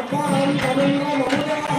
దేవాదాయ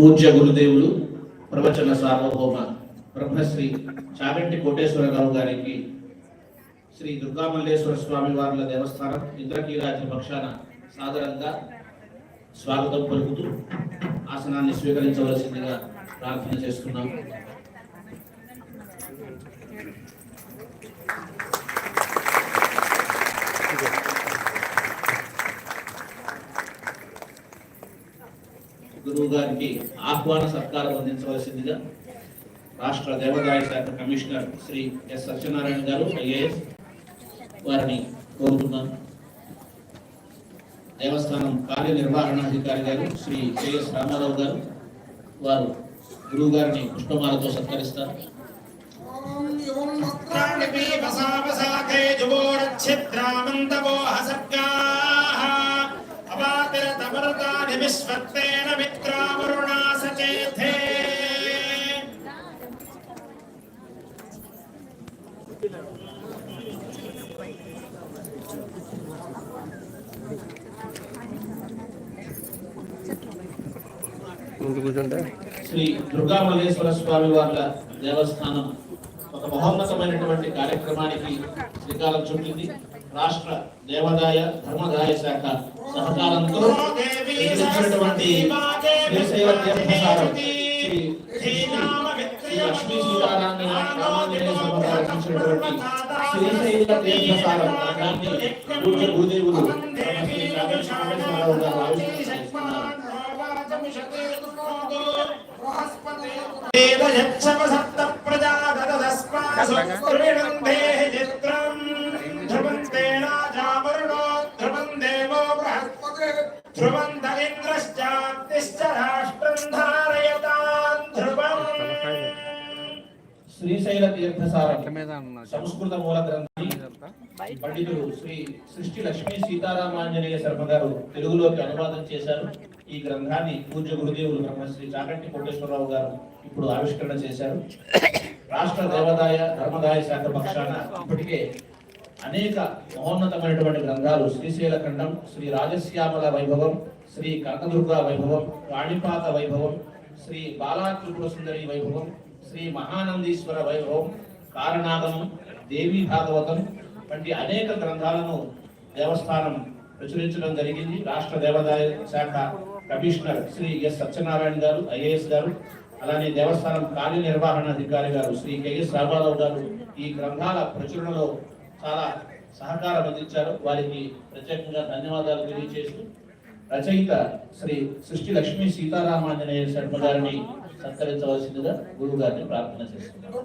పూజ్య గురుదేవులు ప్రవచన సార్వభౌమ బ్రహ్మశ్రీ చాగంటి కోటేశ్వరరావు గారికి శ్రీ దుర్గామల్లేశ్వర స్వామి వార్ల దేవస్థానం ఇంద్రకీరాజు పక్షాన సాదరంగా స్వాగతం పలుకుతూ ఆసనాన్ని స్వీకరించవలసిందిగా ప్రార్థన చేస్తున్నాం గురువు గారికి ఆహ్వాన సత్కారం అందించవలసిందిగా రాష్ట్ర దేవాదాయ శాఖ కమిషనర్ శ్రీ ఎస్ సత్యనారాయణ గారు ఐఏఎస్ వారిని కోరుతున్నాను. దేవస్థానం కార్యనిర్వహణాధికారి గారు శ్రీ కెఎస్ రామారావు గారు వారు గురువు గారిని పుష్పమాలతో సత్కరిస్తారు. ప్రాణిపీ వసావసాఖే సచేథే ముందు కూర్చుంటే శ్రీ దుర్గామల్లేశ్వర స్వామి వార్ల దేవస్థానం ఒక మహోన్నతమైనటువంటి కార్యక్రమానికి శ్రీకారం చుట్టింది రాష్ట్ర దేవాదాయ ధర్మదాయ శాఖ సహకారంతో నిర్మించినటువంటి శ్రీ శ్రీ లక్ష్మీ రచించినటువంటి శ్రీశైల తీర్థసారం భూదేవులు సంస్కృత మూల గ్రంథాన్ని పండితులు శ్రీ సృష్టి లక్ష్మీ సీతారామాంజనేయ శర్మ గారు తెలుగులోకి అనువాదం చేశారు. ఈ గ్రంథాన్ని పూజ్య గురుదేవులు బ్రహ్మశ్రీ చాగంటి కోటేశ్వరరావు గారు ఇప్పుడు ఆవిష్కరణ చేశారు. రాష్ట్ర దేవాదాయ ధర్మదాయ శాఖ పక్షాన ఇప్పటికే అనేక మహోన్నతమైనటువంటి గ్రంథాలు శ్రీశైల ఖండం శ్రీ రాజశ్యామల వైభవం శ్రీ కనకదుర్గ వైభవం కాణిపాక వైభవం శ్రీ బాలా త్రిపుర సుందరి వైభవం శ్రీ మహానందీశ్వర వైభవం కారణాగమం దేవీ భాగవతం వంటి అనేక గ్రంథాలను దేవస్థానం ప్రచురించడం జరిగింది. రాష్ట్ర దేవాదాయ శాఖ కమిషనర్ శ్రీ ఎస్ సత్యనారాయణ గారు ఐఏఎస్ గారు అలానే దేవస్థానం కార్యనిర్వహణ అధికారి గారు శ్రీ కెఎస్ రామారావు గారు ఈ గ్రంథాల ప్రచురణలో చాలా సహకారం అందించారు. వారికి ప్రత్యేకంగా ధన్యవాదాలు తెలియజేస్తూ రచయిత శ్రీ సృష్టి లక్ష్మీ సీతారామాంజనేయ శర్మ గారిని సత్కరించవలసిందిగా గురువు గారిని ప్రార్థన చేస్తున్నారు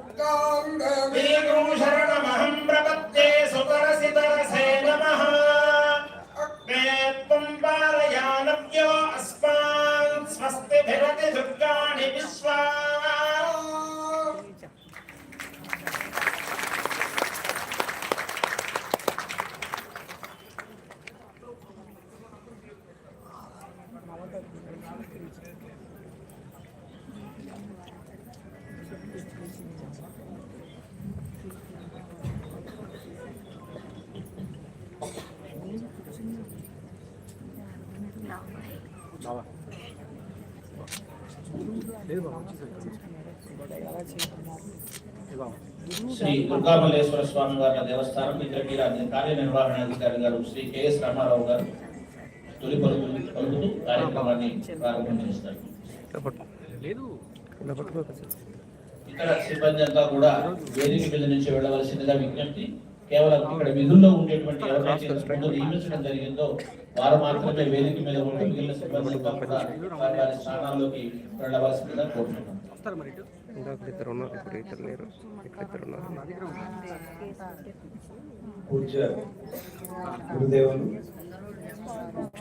శ్రీ దుర్గామల్లేశ్వర స్వామి గారి దేవస్థానం ఇతర కార్యనిర్వహణ అధికారి గారు శ్రీ కెఎస్ రామారావు గారు తొలి పలుకులు పలుకుతూ కార్యక్రమాన్ని ప్రారంభం చేస్తారు. లేదు ఇతర సిబ్బంది అంతా కూడా వేదిక మీద నుంచి వెళ్ళవలసిందిగా విజ్ఞప్తి కేవలం ఇక్కడ విధుల్లో ఉండేటువంటి ఎవరైతే ముందు నియమించడం జరిగిందో వారు మాత్రమే వేదిక మీద ఉంటూ మిగిలిన సిబ్బంది కూడా వారి వారి స్థానాల్లోకి వెళ్ళవలసిందిగా కోరుతున్నాం ఇక్కడ పూజ్య గురుదేవులు.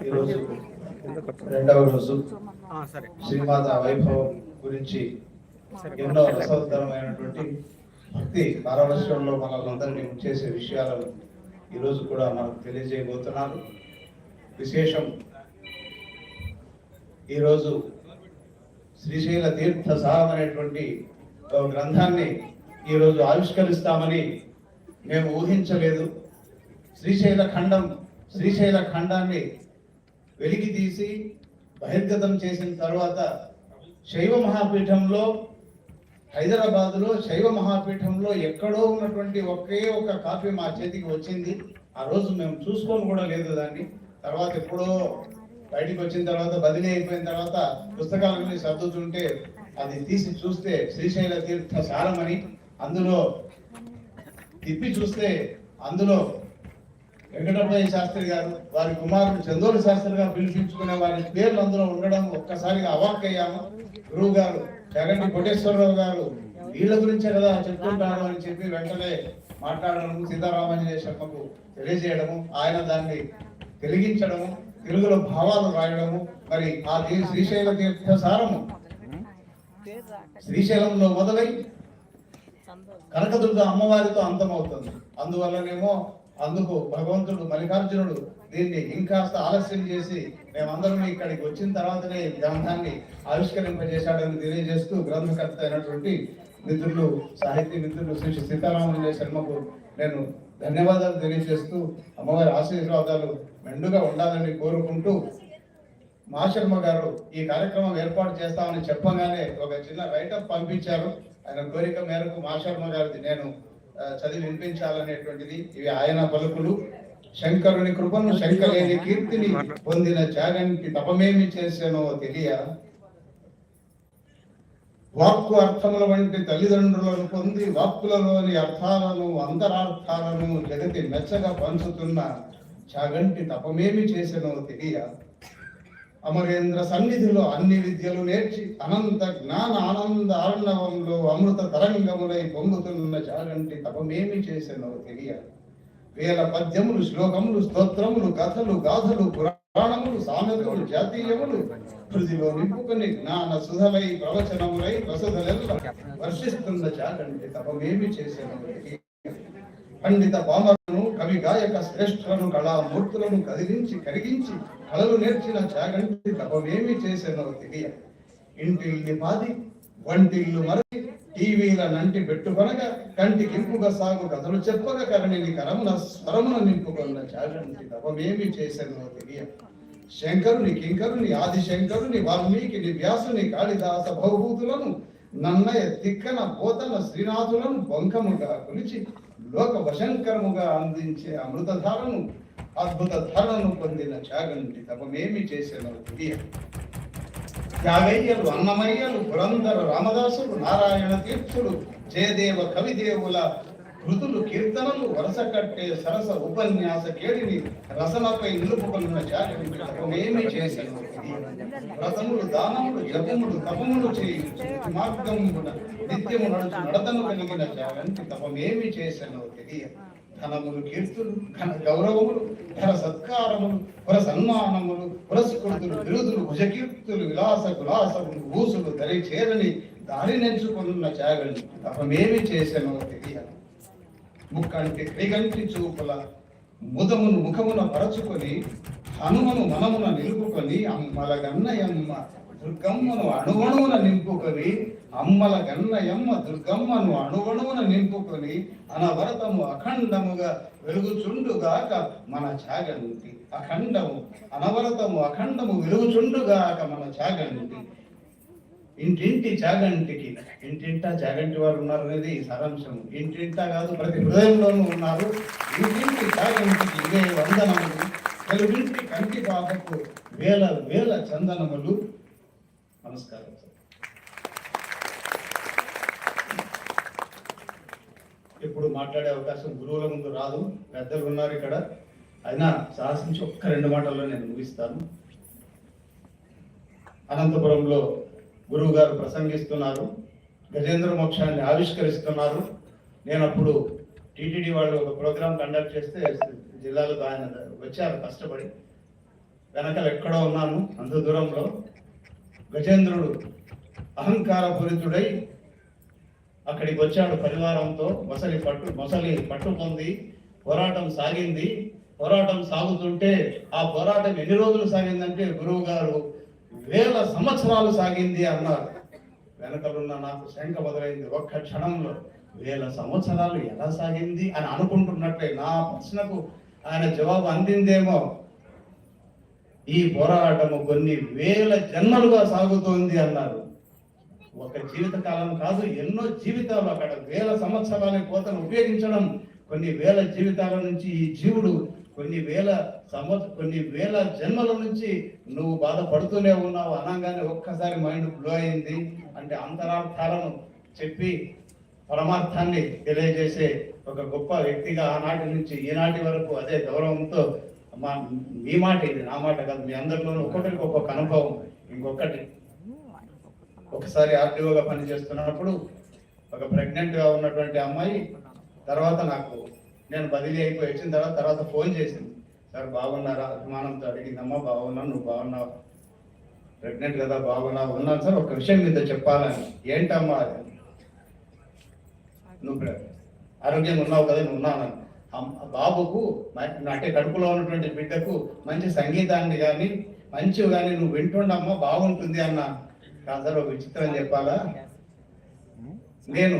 ఈరోజు? రెండవ రోజు శ్రీమాత వైభవం గురించి ఎన్నో రసవత్తరమైనటువంటి భక్తి పారవశ్యంలో మనల్ని చేసే విషయాలను ఈరోజు కూడా మనకు తెలియజేయబోతున్నారు. విశేషం ఈరోజు శ్రీశైల తీర్థ సారం అనేటువంటి గ్రంథాన్ని ఈరోజు ఆవిష్కరిస్తామని మేము ఊహించలేదు. శ్రీశైల ఖండం శ్రీశైల ఖండాన్ని వెలికి తీసి బహిర్గతం చేసిన తర్వాత శైవ మహాపీఠంలో హైదరాబాదులో శైవ మహాపీఠంలో ఎక్కడో ఉన్నటువంటి ఒకే ఒక కాపీ మా చేతికి వచ్చింది. ఆ రోజు మేము చూసుకొని కూడా లేదు దాన్ని. తర్వాత ఎప్పుడో బయటికి వచ్చిన తర్వాత బదిలీ అయిపోయిన తర్వాత పుస్తకాలని సర్దుతుంటే అది తీసి చూస్తే శ్రీశైల తీర్థ సారమని అందులో తిప్పి చూస్తే అందులో వెంకటరమయ్య శాస్త్రి గారు వారి కుమారుడు చందోలు శాస్త్రి గారు పిలిపించుకునే వారి పేర్లు అందులో ఉండడం ఒక్కసారిగా అవాక్కయ్యాము. గురువు గారు జగన్ కోటేశ్వరరావు గారు వీళ్ళ గురించే కదా చెప్తుంటారు అని చెప్పి వెంటనే మాట్లాడడం సీతారామాంజనేయ శర్మకు తెలియజేయడము ఆయన దాన్ని తెలిగించడము తెలుగులో భావాలు రాయడము మరి ఆ శ్రీశైల తీర్థ సారము శ్రీశైలంలో మొదలై కనకదుర్గ అమ్మవారితో అంతమవుతుంది. అందువల్లనేమో అందుకు భగవంతుడు మల్లికార్జునుడు దీన్ని ఇంకాస్త ఆలస్యం చేసి మేమందరం ఇక్కడికి వచ్చిన తర్వాతనే గ్రంథాన్ని ఆవిష్కరింపజేశాడని తెలియజేస్తూ గ్రంథకర్త అయినటువంటి మిత్రులు సాహితీ మిత్రులు శ్రీ సీతారామరాజు శర్మకు నేను ధన్యవాదాలు తెలియజేస్తూ అమ్మవారి ఆశీర్వాదాలు మెండుగా ఉండాలని కోరుకుంటూ మాశర్మ గారు ఈ కార్యక్రమం ఏర్పాటు చేస్తామని చెప్పగానే ఒక చిన్న రైటప్ పంపించారు. ఆయన కోరిక మేరకు మాశర్మ గారిది నేను చదివి వినిపించాలనేటువంటిది ఇవి ఆయన పలుకులు. శంకరుని కృపను శంకలేని కీర్తిని పొందిన చాగంటి తపమేమి చేశానో తెలియ. వాక్కు అర్థముల వంటి తల్లిదండ్రులను పొంది వాక్కులలోని అర్థాలను అంతరార్థాలను జగతి మెచ్చగా పంచుతున్న చాగంటి తపమేమి చేసెనో తెలియ. అమరేంద్ర సన్నిధిలో అన్ని విద్యలు నేర్చి అనంత జ్ఞాన ఆనంద ఆర్ణవంలో అమృత తరంగములై పొంగుతున్న చాలంటి తపమేమి చేసెనో తెలియాలి వేల పద్యములు శ్లోకములు స్తోత్రములు కథలు గాథలు పురాణములు సామెతలు జాతీయములు కృతిలో నింపుకుని జ్ఞాన సుధలై ప్రవచనములై ప్రసుధలెల్ల వర్షిస్తున్న చాలంటి తపమేమి చేసెనో తెలియాలి పండిత బామ కవిగా యొక్క శ్రేష్ఠులను కళామూర్తులను కదిలించి కరిగించి కళలు నేర్చిన చాగంటి తపమేమి చేసేనో తెలియ. ఇంటిల్ని పాది వంటిల్లు మరచి టీవీల నంటి పెట్టుకొనగా కంటికింపుగా సాగు కథలు చెప్పక కరణిని కరమున స్వరమున నింపుకున్న చాగంటి తపమేమి చేసేనో తెలియ. శంకరుని కింకరుని ఆది శంకరుని వాల్మీకిని వ్యాసుని కాళిదాస భవభూతులను నన్నయ తిక్కన పోతన శ్రీనాథులను బొంకముగా కొలిచి లోక వశంకరముగా అందించే అమృతధారను అద్భుత ధరను పొందిన చాగంటి తపమేమి చేసిన త్యాగయ్యలు అన్నమయ్యలు పురంధర రామదాసులు నారాయణ తీర్థులు జయదేవ కవిదేవుల కృతులు కీర్తనలు వరస కట్టే సరస ఉపన్యాస కేడిని రసనపై నిలుపుకున్న చాగంటి తపమేమి చేశాను? రసములు దానములు జపములు తపములు చేయి. మార్గము నిత్యము నడుచు నడతను కలిగిన జాగంటి తపమేమి చేశాను తెలియ. ధనములు కీర్తులు ఘన గౌరవములు ధన సత్కారములు పుర సన్మానములు పురస్కృతులు బిరుదులు భుజకీర్తులు విలాస గులాసములు ఊసులు దరి చేరని దారి నెంచుకున్న జాగంటి తపమేమి చేశాను ముక్కంటి క్రిగంటి చూపుల ముదమును ముఖమున పరచుకొని హనుమను మనమున నిలుపుకొని అమ్మల గన్నయమ్మ దుర్గమ్మను అణువణువున నింపుకొని అమ్మల గన్నయమ్మ దుర్గమ్మను అణువణువున నింపుకొని అనవరతము అఖండముగా వెలుగుచుండుగాక మన చాగంటి అఖండము అనవరతము అఖండము వెలుగుచుండుగాక మన చాగంటి. ఇంటింటి చాగంటికి ఇంటింటా చాగంటి వారు ఉన్నారు అనేది ఈ సారాంశం ఇంటింటా కాదు ప్రతి హృదయంలోనూ ఉన్నారు. ఇంటింటి చాగంటికి ఇవే వందనములు. తెలుగింటి కంటి పాపకు వేల వేల చందనములు. నమస్కారం సార్. ఇప్పుడు మాట్లాడే అవకాశం గురువుల ముందు రాదు. పెద్దలు ఉన్నారు ఇక్కడ. అయినా సాహసించి ఒక్క రెండు మాటల్లో నేను ముగిస్తాను. అనంతపురంలో గురువు గారు ప్రసంగిస్తున్నారు. గజేంద్ర మోక్షాన్ని ఆవిష్కరిస్తున్నారు. నేను అప్పుడు టీటీడీ వాళ్ళు ఒక ప్రోగ్రామ్ కండక్ట్ చేస్తే జిల్లాలో ఆయన వచ్చారు కష్టపడి. వెనకాల ఎక్కడో ఉన్నాను అంత దూరంలో. గజేంద్రుడు అహంకార పూరితుడై అక్కడికి వచ్చాడు పరివారంతో. మొసలి పట్టు మొసలి పట్టు పొంది పోరాటం సాగింది. పోరాటం సాగుతుంటే ఆ పోరాటం ఎన్ని రోజులు సాగిందంటే గురువు గారు వేల సంవత్సరాలు సాగింది అన్నారు వెనకలున్న నాకు శంక బదులైంది ఒక్క క్షణంలో. వేల సంవత్సరాలు ఎలా సాగింది అని అనుకుంటున్నట్లే నా ప్రశ్నకు ఆయన జవాబు అందిందేమో. ఈ పోరాటము కొన్ని వేల జన్మలుగా సాగుతోంది అన్నారు ఒక జీవిత కాలం కాదు ఎన్నో జీవితాలు అక్కడ వేల సంవత్సరాల కోతను ఉపయోగించడం. కొన్ని వేల జీవితాల నుంచి ఈ జీవుడు కొన్ని వేల సంవత్సర కొన్ని వేల జన్మల నుంచి నువ్వు బాధపడుతూనే ఉన్నావు. అనగానే ఒక్కసారి మైండ్ బ్లో అయింది. అంటే అంతరార్థాలను చెప్పి పరమార్థాన్ని తెలియజేసే ఒక గొప్ప వ్యక్తిగా ఆనాటి నుంచి ఈనాటి వరకు అదే గౌరవంతో మా మీ మాట ఇది నా మాట కాదు మీ అందరిలోనూ ఒక్కొక్కరికి ఒక్కొక్క అనుభవం. ఇంకొకటి ఒకసారి ఆర్టీఓగా పనిచేస్తున్నప్పుడు ఒక ప్రెగ్నెంట్గా ఉన్నటువంటి అమ్మాయి తర్వాత నాకు నేను బదిలీ అయిపోయి వచ్చిన తర్వాత తర్వాత ఫోన్ చేసింది. సార్ బాగున్నారా? అభిమానంతో అడిగిందమ్మా బాగున్నాను. నువ్వు బాగున్నావు. ప్రెగ్నెంట్ కదా బాగున్నావు. ఉన్నాను సార్ ఒక విషయం మీతో చెప్పాలని. ఏంటమ్మా అది? నువ్వు ఆరోగ్యంగా ఉన్నావు కదా నువ్వు ఉన్నాను బాబుకు అంటే కడుపులో ఉన్నటువంటి బిడ్డకు మంచి సంగీతాన్ని కానీ మంచివి కానీ నువ్వు వింటుండమ్మా బాగుంటుంది అన్న. కాదు సార్ ఒక విచిత్రం చెప్పాలా? నేను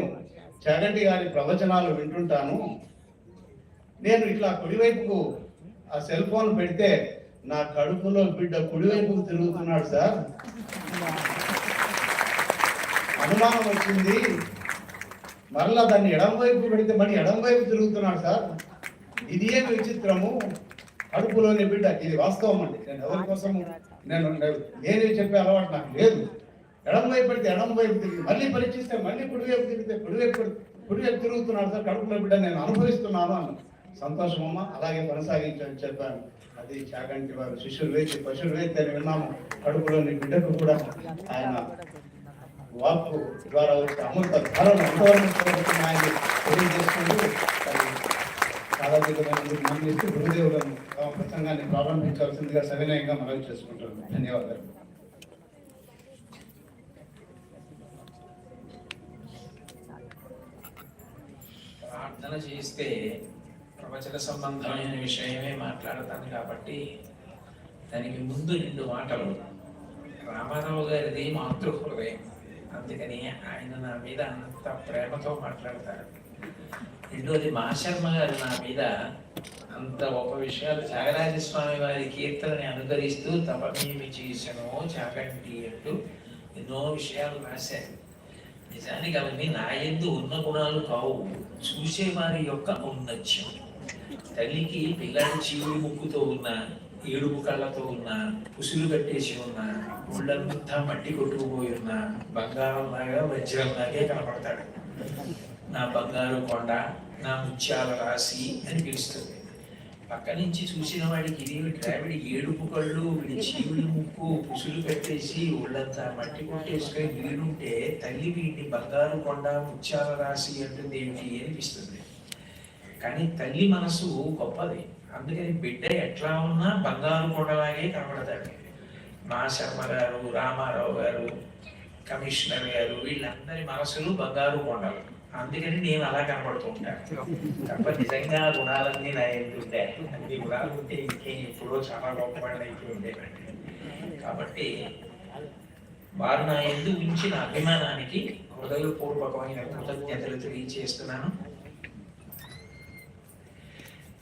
చగంటి గారి ప్రవచనాలు వింటుంటాను. నేను ఇట్లా కుడివైపుకు ఆ సెల్ ఫోన్ పెడితే నా కడుపులో బిడ్డ కుడివైపుకు తిరుగుతున్నాడు సార్. అనుమానం వచ్చింది. మరలా దాన్ని ఎడంవైపు పెడితే మరి ఎడంవైపు తిరుగుతున్నాడు సార్. ఇది ఏమి విచిత్రము. కడుపులోని బిడ్డ ఇది వాస్తవం అండి. నేను ఎవరి కోసం నేను నేనే చెప్పే అలవాటు నాకు లేదు. ఎడంవైపు పెడితే ఎడంవైపు తిరిగి మళ్ళీ పరీక్షిస్తే మళ్ళీ కుడివైపు తిరిగితే కుడివైపు కుడివైపు తిరుగుతున్నాడు సార్. కడుపులో బిడ్డ నేను అనుభవిస్తున్నాను అన్నాను సంతోషమమ్మ. అలాగే కొనసాగించని చెప్పాను. అది చాగంటి వారు శిష్యులు వేసి పశువులు వేసి అని విన్నాము. కడుపులోని బిడ్డకు కూడా ఆయన వాక్కు ద్వారా వచ్చే అమృత ధారణ ఎంతవరకు ఆయన తెలియజేసుకుంటూ చాలా మన్నిస్తూ గురుదేవులను ప్రసంగాన్ని ప్రారంభించాల్సిందిగా సవినయంగా మనవి చేసుకుంటున్నాను. ధన్యవాదాలు. ప్రార్థన చేస్తే ప్రవచన సంబంధమైన విషయమే మాట్లాడతాను కాబట్టి దానికి ముందు రెండు మాటలు. రామారావు గారిది మాతృహృదయం. అందుకని ఆయన నా మీద అంత ప్రేమతో మాట్లాడతారు. రెండోది మా శర్మ గారు నా మీద అంత గొప్ప విషయాలు త్యాగరాజస్వామి వారి కీర్తనని అనుకరిస్తూ తపమేమి చేసను చాగంటి అంటూ ఎన్నో విషయాలు రాశారు. నిజానికి అవన్నీ నా ఎందు ఉన్న గుణాలు కావు. చూసేవారి యొక్క ఔన్నత్యం. తల్లికి పిల్లాడి చీవుడి ముక్కుతో ఉన్న ఏడుపు కళ్ళతో ఉన్న పుసులు కట్టేసి ఉన్న ఒళ్ళంతా మట్టి కొట్టుకుపోయి ఉన్న బంగారం లాగా వజ్రం లాగే కనపడతాడు. నా బంగారు కొండ నా ముత్యాల రాశి అని పిలుస్తుంది. పక్క నుంచి చూసిన వాడికి ఇది ద్రావిడి ఏడుపు కళ్ళు వీడి చీవుడి ముక్కు పుసులు పెట్టేసి ఒళ్ళంతా మట్టి కొట్టేసుకొని వీడుంటే తల్లి వీడిని బంగారు కొండ ముత్యాల రాశి అంటుంది ఏమిటి అనిపిస్తుంది కానీ తల్లి మనసు గొప్పది. అందుకని బిడ్డ ఎట్లా ఉన్నా బంగారు కొండలాగే కనబడతాడు. మా శర్మ గారు రామారావు గారు కమిషనర్ గారు వీళ్ళందరి మనసులు బంగారు కొండలు. అందుకని నేను అలా కనబడుతూ ఉంటాను. తప్ప నిజంగా గుణాలన్నీ నా ఎందుంటే అన్ని గుణాలు ఉంటే ఇంకేం ఎప్పుడో చాలా గొప్పవాళ్ళు అయితే ఉండేవండి. కాబట్టి వారు నా ఎందు ఉంచిన అభిమానానికి హృదయపూర్వకమైన కృతజ్ఞతలు తెలియజేస్తున్నాను.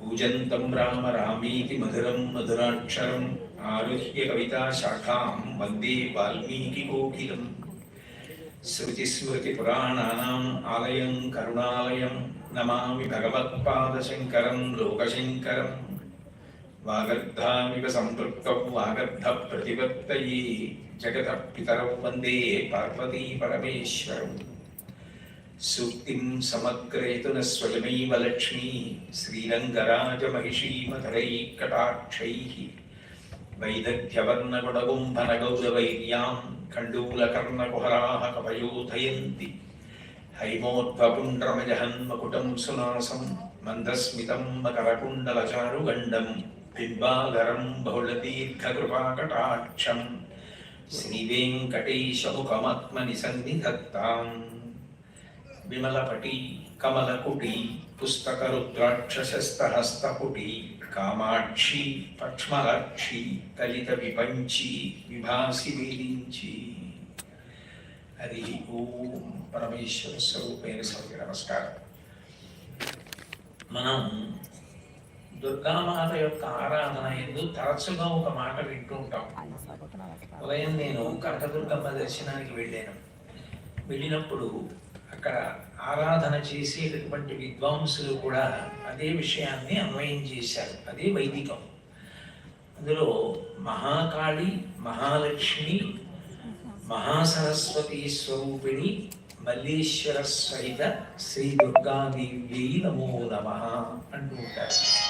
पूजन्तं राम रामीति मधुरं मधुराक्षरम् आरुह्य कविताशाखां वंदे वाल्मीकिकोकिलम् श्रुतिस्मृतिपुराणानाम् आलयं करुणालयं नमामि भगवत्पादशङ्करं लोकशङ्करं वागर्धामिव सम्पृक्तौ वागर्धप्रतिपत्तये जगतः पितरौ वंदे पार्वती परमेश्वरम्। సూక్తిం సమగ్రేతున స్వయమైవ లక్ష్మీ శ్రీరంగరాజమహిషీమధరై కటాక్షై వైదగ్ధ్యవర్ణగుణగుంభనగౌరవైర్యాం ఖండూలకర్ణకుహరాः కవయోధయంతి హైమోద్వపుండ్రమజహన్మకుటం సునాసం మందస్మితం మకరకుండలచారుగండం బింబాగరం బహుళదీర్ఘకృపాకటాక్షం శ్రీవేంకటేశముఖమాత్మని సన్నిధత్తాం విమలపటి కమలకుటి పుస్తకరుద్రాక్షసస్తహస్తపుటి కామాక్షి పక్ష్మలక్షి కలిత విపంచి విభాసి వేలించి. హరి ఓం పరమేశ్వర స్వరూపైన సభ్య నమస్కారం. మనం దుర్గామాత యొక్క ఆరాధన ఎందు తరచుగా ఒక మాట వింటూ ఉంటాం. ఉదయం నేను కనకదుర్గమ్మ దర్శనానికి వెళ్ళాను. వెళ్ళినప్పుడు అక్కడ ఆరాధన చేసేటటువంటి విద్వాంసులు కూడా అదే విషయాన్ని అన్వయం చేశారు. అదే వైదికం. అందులో మహాకాళి మహాలక్ష్మి మహాసరస్వతి స్వరూపిణి మల్లేశ్వర సహిత శ్రీ దుర్గాదేవి నమో నమ అంటూ ఉంటారు.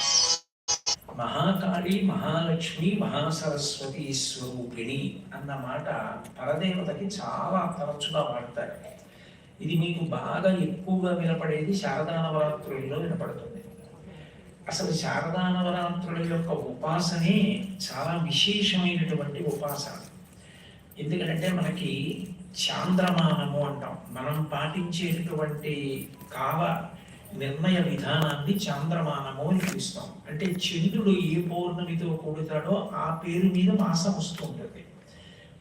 మహాకాళి మహాలక్ష్మి మహాసరస్వతి స్వరూపిణి అన్న మాట పరదేవతకి చాలా తరచుగా వాడతారు. ఇది మీకు బాగా ఎక్కువగా వినపడేది శారదానవరాత్రుల్లో వినపడుతుంది. అసలు శారదానవరాత్రుల యొక్క ఉపాసనే చాలా విశేషమైనటువంటి ఉపాసన. ఎందుకంటే మనకి చాంద్రమానము అంటాం. మనం పాటించేటటువంటి కాల నిర్ణయ విధానాన్ని చాంద్రమానము అని పిలుస్తాం. అంటే చంద్రుడు ఏ పౌర్ణమితో కూడుతాడో ఆ పేరు మీద మాసం వస్తూ ఉంటుంది.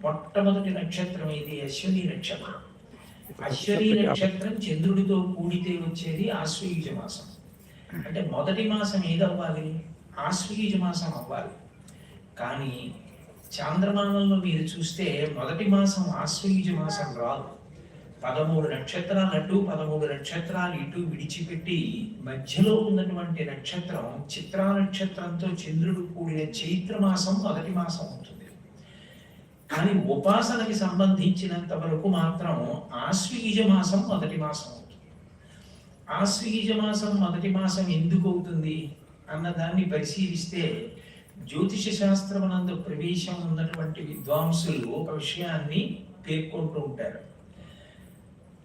మొట్టమొదటి నక్షత్రం ఇది అశ్విని నక్షత్రం. అశ్విని నక్షత్రం చంద్రుడితో కూడితే వచ్చేది ఆశ్వయుజ మాసం. అంటే మొదటి మాసం ఏదవ్వాలి? ఆశ్వయుజ మాసం అవ్వాలి. కానీ చాంద్రమానంలో మీరు చూస్తే మొదటి మాసం ఆశ్వయుజ మాసం రాదు. పదమూడు నక్షత్రాలు అటు పదమూడు నక్షత్రాలు ఇటు విడిచిపెట్టి మధ్యలో ఉన్నటువంటి నక్షత్రం చిత్రా నక్షత్రంతో చంద్రుడు కూడిన చైత్ర మాసం మొదటి మాసం అవుతుంది. కానీ ఉపాసనకి సంబంధించినంత వరకు మాత్రం ఆశ్వీజ మాసం మొదటి మాసం అవుతుంది. ఆశ్వీజ మాసం మొదటి మాసం ఎందుకు అవుతుంది అన్నదాన్ని పరిశీలిస్తే జ్యోతిష శాస్త్రమునందు ప్రవేశం ఉన్నటువంటి విద్వాంసులు ఒక విషయాన్ని పేర్కొంటూ ఉంటారు.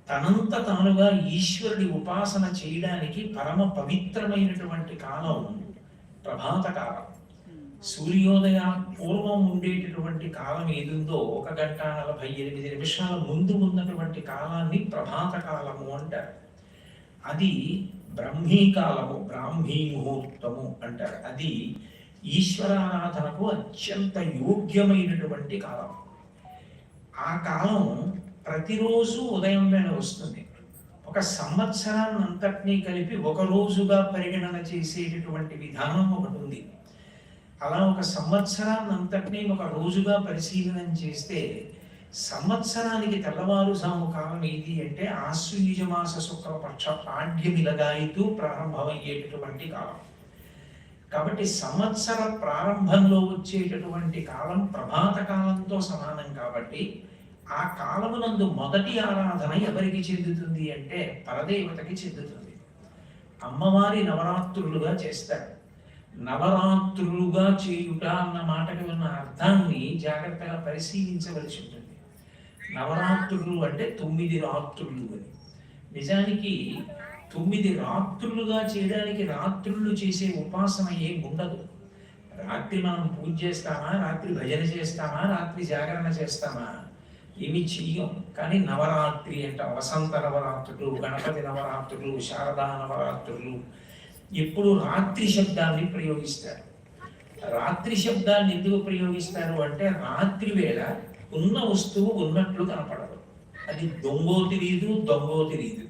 తనంత తానుగా ఈశ్వరుడి ఉపాసన చేయడానికి పరమ పవిత్రమైనటువంటి కాలం ప్రభాత కాలం. సూర్యోదయ పూర్వం ఉండేటటువంటి కాలం ఏదుందో ఒక గంట నలభై ఎనిమిది నిమిషాల ముందు ఉన్నటువంటి కాలాన్ని ప్రభాత కాలము అంటారు. అది బ్రహ్మీ కాలము బ్రాహ్మీ ముహూర్తము అంటారు. అది ఈశ్వరారాధనకు అత్యంత యోగ్యమైనటువంటి కాలం. ఆ కాలం ప్రతిరోజు ఉదయం వేళ వస్తుంది. ఒక సంవత్సరాన్ని అంతటినీ కలిపి ఒక రోజుగా పరిగణన చేసేటటువంటి విధానం ఒకటి ఉంది. అలా ఒక సంవత్సరాన్ని అంతటినీ ఒక రోజుగా పరిశీలన చేస్తే సంవత్సరానికి తెల్లవారుజాము కాలం ఏది అంటే ఆశ్వయుజమాస శుక్లపక్ష పాడ్యమిలగాయితూ ప్రారంభమయ్యేటటువంటి కాలం. కాబట్టి సంవత్సర ప్రారంభంలో వచ్చేటటువంటి కాలం ప్రభాత కాలంతో సమానం కాబట్టి ఆ కాలమునందు మొదటి ఆరాధన ఎవరికి చెందుతుంది అంటే పరదేవతకి చెందుతుంది. అమ్మవారి నవరాత్రులుగా చేస్తారు. నవరాత్రులుగా చేయుట అన్న మాటకి ఉన్న అర్థాన్ని జాగ్రత్తగా పరిశీలించవలసి ఉంటుంది. నవరాత్రులు అంటే తొమ్మిది రాత్రులు అని. నిజానికి తొమ్మిది రాత్రులుగా చేయడానికి రాత్రులు చేసే ఉపాసన ఏం ఉండదు. రాత్రి మనం పూజ చేస్తామా? రాత్రి భజన చేస్తామా? రాత్రి జాగరణ చేస్తామా? ఏమి చెయ్యం. కానీ నవరాత్రి అంట వసంత నవరాత్రులు గణపతి నవరాత్రులు శారదా నవరాత్రులు ఎప్పుడు రాత్రి శబ్దాన్ని ప్రయోగిస్తారు. రాత్రి శబ్దాన్ని ఎందుకు ప్రయోగిస్తారు అంటే రాత్రి వేళ ఉన్న వస్తువు ఉన్నట్లు కనపడదు. అది దొంగో తెలియదు దొంగో తెలియదు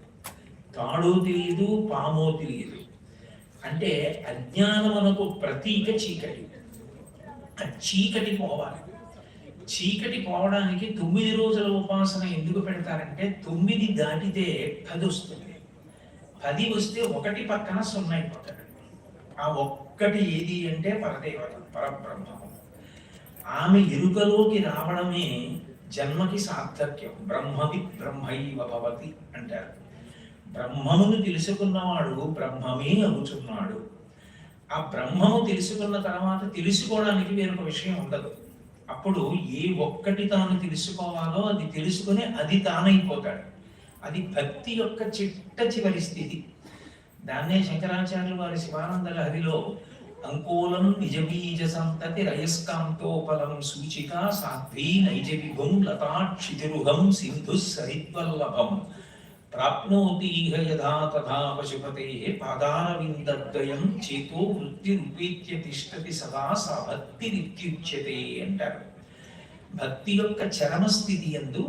తాడో తెలియదు పామో తెలియదు అంటే అజ్ఞానమునకు ప్రతీక చీకటి. ఆ చీకటి పోవాలి. చీకటి పోవడానికి తొమ్మిది రోజుల ఉపాసన ఎందుకు పెడతారంటే తొమ్మిది దాటితే కదొస్తుంది పది వస్తే ఒకటి పక్కన సున్నా అయిపోతాడు. ఆ ఒక్కటి ఏది అంటే పరదేవత పరబ్రహ్మము. ఆమె ఎరుకలోకి రావడమే జన్మకి సార్థక్యం. బ్రహ్మవి బ్రహ్మైవ భవతి అంటారు. బ్రహ్మమును తెలుసుకున్నవాడు బ్రహ్మమే అవుతున్నాడు. ఆ బ్రహ్మము తెలుసుకున్న తర్వాత తెలుసుకోవడానికి వేరొక విషయం ఉండదు. అప్పుడు ఏ ఒక్కటి తాను తెలుసుకోవాలో అది తెలుసుకుని అది తానైపోతాడు. అది భక్తి యొక్క చిట్ట చివరి స్థితి. దాన్నే శంకరాచార్యులు వారి శివానంద లహరిలో అంకోలం నిజబీజ సంతతి రయస్కాంతోపలం సూచిక సాధ్వీ నైజ విభుం లతాక్షితిరుహం సింధు సరిద్వల్లభం. ప్రాప్నోతి యథా తథా పశుపతే పాదారవిందద్వయం చేతో వృత్తి రూపీత్య తిష్టతి సదా సా భక్తి నిత్యుచ్యతే అంటారు. భక్తి యొక్క చరమ స్థితి ఎందు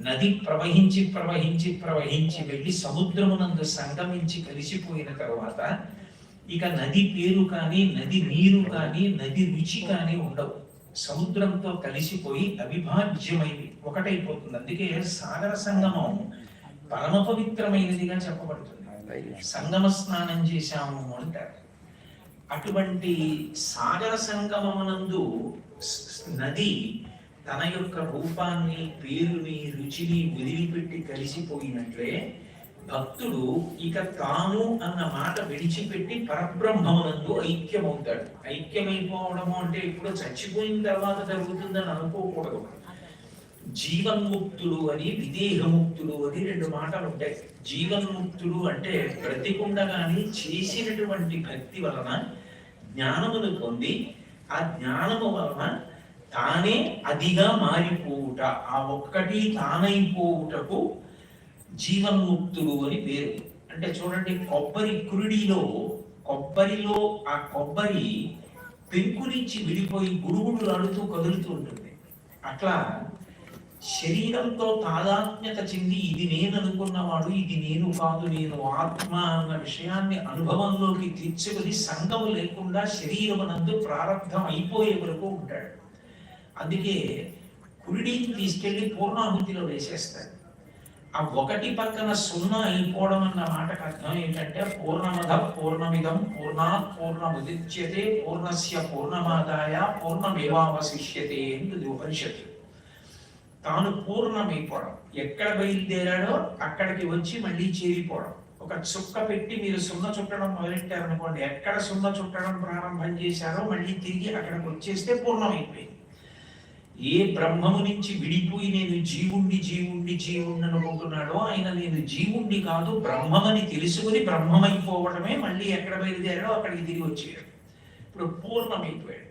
నది ప్రవహించి ప్రవహించి ప్రవహించి వెళ్ళి సముద్రమునందు సంగమించి కలిసిపోయిన తర్వాత ఇక నది పేరు కానీ నది నీరు కానీ నది రుచి కానీ ఉండవు. సముద్రంతో కలిసిపోయి అవిభాజ్యమైంది ఒకటైపోతుంది. అందుకే సాగర సంగమం పరమ పవిత్రమైనదిగా చెప్పబడుతుంది. సంగమ స్నానం చేశాము అంటారు. అటువంటి సాగర సంగమమునందు నది తన యొక్క రూపాన్ని పేరుని రుచిని వదిలిపెట్టి కలిసిపోయినట్లే భక్తుడు ఇక తాను అన్న మాట విడిచిపెట్టి పరబ్రహ్మమునందు ఐక్యమవుతాడు. ఐక్యమైపోవడము అంటే ఇప్పుడు చచ్చిపోయిన తర్వాత జరుగుతుందని అనుకోకూడదు. జీవన్ముక్తుడు అని విదేహముక్తుడు అని రెండు మాటలు ఉంటాయి. జీవన్ముక్తుడు అంటే బ్రతికుండగాని చేసినటువంటి భక్తి వలన జ్ఞానమును పొంది ఆ జ్ఞానము వలన తానే అదిగా మారిపోవుట. ఆ ఒక్కటి తానైపోవుటకు జీవన్ముక్తుడు అని పేరు. అంటే చూడండి కొబ్బరి కురుడిలో కొబ్బరిలో ఆ కొబ్బరి పెంకు నుంచి విడిపోయి గుడుగుడు నడుతూ కదులుతూ ఉంటుంది. అట్లా శరీరంతో తాదాత్మ్యత చెంది ఇది నేను అనుకున్నవాడు ఇది నేను కాదు నేను ఆత్మ అన్న విషయాన్ని అనుభవంలోకి తెచ్చుకొని సంఘం లేకుండా శరీరం నందు ప్రారంభం అయిపోయే వరకు ఉంటాడు. అందుకే కుడిని తీసుకెళ్ళి పూర్ణాహుతిలో వేసేస్తారు. ఆ ఒకటి పక్కన సున్నా అయిపోవడం అన్న మాటకు అర్థం ఏంటంటే పూర్ణమద పూర్ణమిదం పూర్ణా పూర్ణముదిత్యతే పూర్ణస్య పూర్ణమాదాయ పూర్ణమేవావశిష్యతే అని ఉపనిషత్తు. తాను పూర్ణమైపోవడం. ఎక్కడ బయలుదేరాడో అక్కడికి వచ్చి మళ్ళీ చేరిపోవడం. ఒక చుక్క పెట్టి మీరు సున్న చుట్టడం మొదలెట్టారనుకోండి ఎక్కడ సున్న చుట్టడం ప్రారంభం చేశారో మళ్ళీ తిరిగి అక్కడికి వచ్చేస్తే పూర్ణమైపోయింది. ఏ బ్రహ్మము నుంచి విడిపోయి నేను జీవుణ్ణి జీవుణ్ణి జీవుణ్ణి అనుకుంటున్నాడో ఆయన నేను జీవుణ్ణి కాదు బ్రహ్మమని తెలుసుకుని బ్రహ్మమైపోవడమే మళ్ళీ ఎక్కడ బయలుదేరాడో అక్కడికి తిరిగి వచ్చేయడం. ఇప్పుడు పూర్ణమైపోయాడు.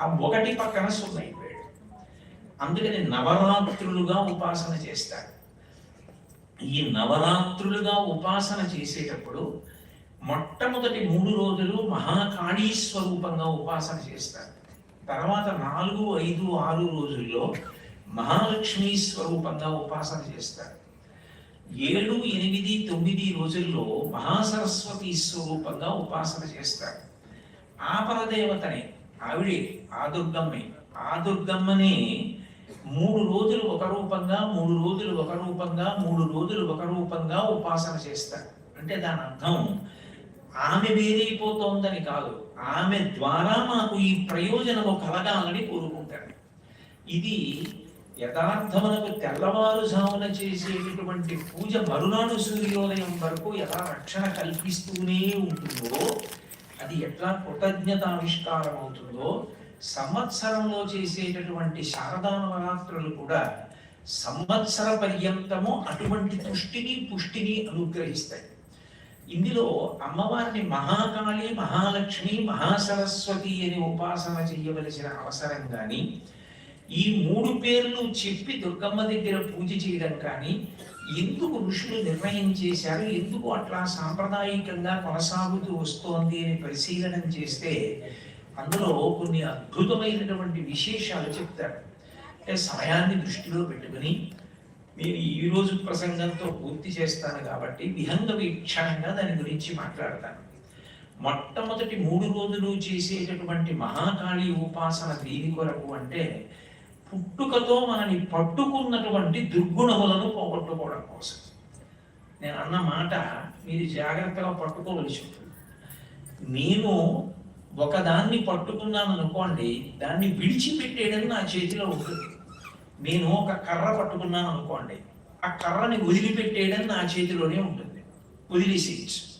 ఆ ఒకటి పక్కన సున్నైపోయాడు. అందుకని నవరాత్రులుగా ఉపాసన చేస్తారు. ఈ నవరాత్రులుగా ఉపాసన చేసేటప్పుడు మొట్టమొదటి మూడు రోజులు మహాకాళీ స్వరూపంగా ఉపాసన చేస్తారు. తర్వాత నాలుగు ఐదు ఆరు రోజుల్లో మహాలక్ష్మి స్వరూపంగా ఉపాసన చేస్తారు. ఏడు ఎనిమిది తొమ్మిది రోజుల్లో మహాసరస్వతి స్వరూపంగా ఉపాసన చేస్తారు. ఆ పరదేవతనే ఆవిడే ఆ దుర్గమ్మే ఆ దుర్గమ్మనే మూడు రోజులు ఒక రూపంగా మూడు రోజులు ఒక రూపంగా మూడు రోజులు ఒక రూపంగా ఉపాసన చేస్తారు. అంటే దాని అర్థం ఆమె వేరైపోతోందని కాదు ఆమె ద్వారా మాకు ఈ ప్రయోజనము కలగాలని కోరుకుంటాడు ఇది యథార్థమునకు తెల్లవారుజామున చేసేటటువంటి పూజ మరునాడు సూర్యోదయం వరకు ఎలా రక్షణ కల్పిస్తూనే ఉంటుందో అది ఎట్లా కృతజ్ఞతావిష్కారం అవుతుందో సంవత్సరంలో చేసేటటువంటి శారదా నవరాత్రులు కూడా సంవత్సర పర్యంతము అటువంటి తుష్టిని పుష్టిని అనుగ్రహిస్తాయి. ఇందులో అమ్మవారిని మహాకాళి మహాలక్ష్మి మహాసరస్వతి అని ఉపాసన చేయవలసిన అవసరం కానీ ఈ మూడు పేర్లు చెప్పి దుర్గమ్మ దగ్గర పూజ చేయడం కానీ ఎందుకు ఋషులు నిర్ణయం చేశారు ఎందుకు అట్లా సాంప్రదాయకంగా కొనసాగుతూ వస్తోంది అని పరిశీలన చేస్తే అందులో కొన్ని అద్భుతమైనటువంటి విశేషాలు చెప్తారు. అంటే సమయాన్ని దృష్టిలో పెట్టుకుని నేను ఈ రోజు ప్రసంగంతో పూర్తి చేస్తాను కాబట్టి విహంగ వీక్షణంగా దాని గురించి మాట్లాడతాను. మొట్టమొదటి మూడు రోజులు చేసేటటువంటి మహాకాళి ఉపాసన దీని కొరకు అంటే పుట్టుకతో మనని పట్టుకున్నటువంటి దుర్గుణములను పోగొట్టుకోవడం కోసం. నేను అన్న మాట మీరు జాగ్రత్తగా పట్టుకోవలసి ఉంటుంది. నేను ఒకదాన్ని పట్టుకున్నాను అనుకోండి దాన్ని విడిచిపెట్టేయడం నా చేతిలో ఉంటుంది. నేను ఒక కర్ర పట్టుకున్నాను అనుకోండి ఆ కర్రని వదిలిపెట్టేయడం నా చేతిలోనే ఉంటుంది. వదిలేసేయచ్చు.